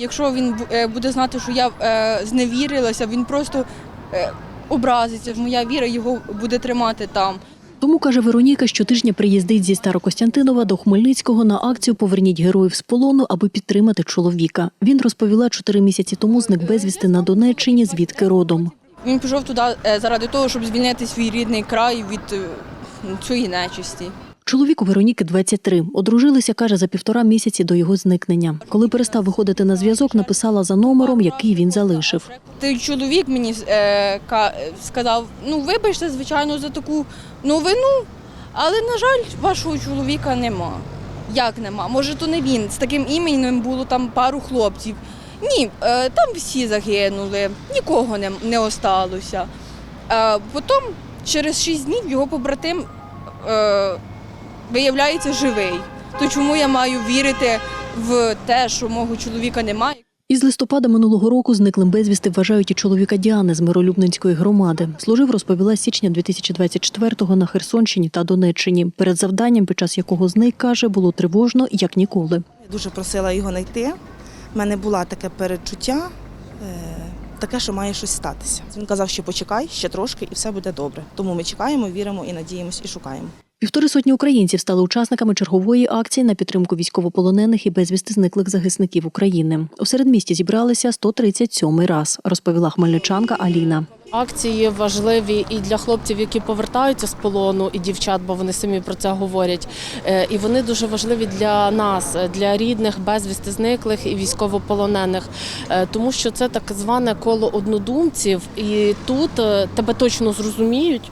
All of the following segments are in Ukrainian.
Якщо він е, буде знати, що я е, зневірилася, він просто е, образиться. Моя віра його буде тримати там. Тому каже Вероніка, щотижня приїздить зі Старокостянтинова до Хмельницького на акцію Поверніть героїв з полону, аби підтримати чоловіка. Він розповіла, чотири місяці тому зник безвісти на Донеччині, звідки родом. Він пішов туди заради того, щоб звільнити свій рідний край від цієї нечисті. Чоловіку Вероніки 23. Одружилися, каже, за півтора місяці до його зникнення. Коли перестав виходити на зв'язок, написала за номером, який він залишив. Той чоловік мені е, ка- сказав: ну вибачте, звичайно, за таку новину, але на жаль, вашого чоловіка нема. Як нема? Може, то не він. З таким іменем було там пару хлопців. Ні, е, там всі загинули, нікого не, не осталося. Е, потім, через шість днів, його побратим е, виявляється живий. То чому я маю вірити в те, що мого чоловіка немає? Із листопада минулого року зниклим безвісти вважають і чоловіка Діани з Миролюбненської громади. Служив, розповіла з січня 2024-го на Херсонщині та Донеччині. Перед завданням, під час якого зник, каже, було тривожно, як ніколи. Я дуже просила його знайти. У мене було таке передчуття, е, таке, що має щось статися. Він казав, що почекай ще трошки і все буде добре. Тому ми чекаємо, віримо і надіємось, і шукаємо. Півтори сотні українців стали учасниками чергової акції на підтримку військовополонених і безвісти зниклих захисників України. У середмісті зібралися 137 раз, розповіла хмельничанка Аліна. Акції важливі і для хлопців, які повертаються з полону, і дівчат, бо вони самі про це говорять. Е, І вони дуже важливі для нас, е, для рідних, безвісти зниклих і військовополонених, Е, тому що це так зване коло однодумців, і тут тебе точно зрозуміють.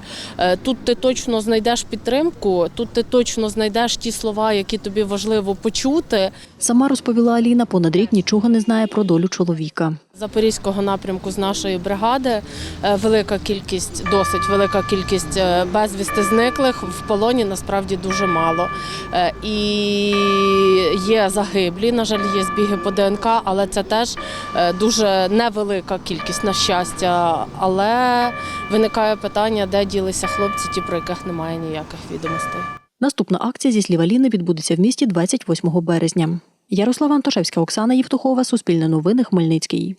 Тут ти точно знайдеш підтримку, тут ти точно знайдеш ті слова, які тобі важливо почути. Сама розповіла Аліна, понад рік нічого не знає про долю чоловіка. Запорізького напрямку з нашої бригади е, велика кількість, досить велика кількість е, безвісти зниклих в полоні насправді дуже мало. Е, І є загиблі, на жаль, є збіги по ДНК, але це теж дуже невелика кількість на щастя. Але виникає питання, де ділися хлопці, ті, про яких немає ніяких відомостей. Наступна акція зі слів Аліни відбудеться в місті 28 березня. Ярослава Антошевська, Оксана Євтухова, Суспільне новини, Хмельницький.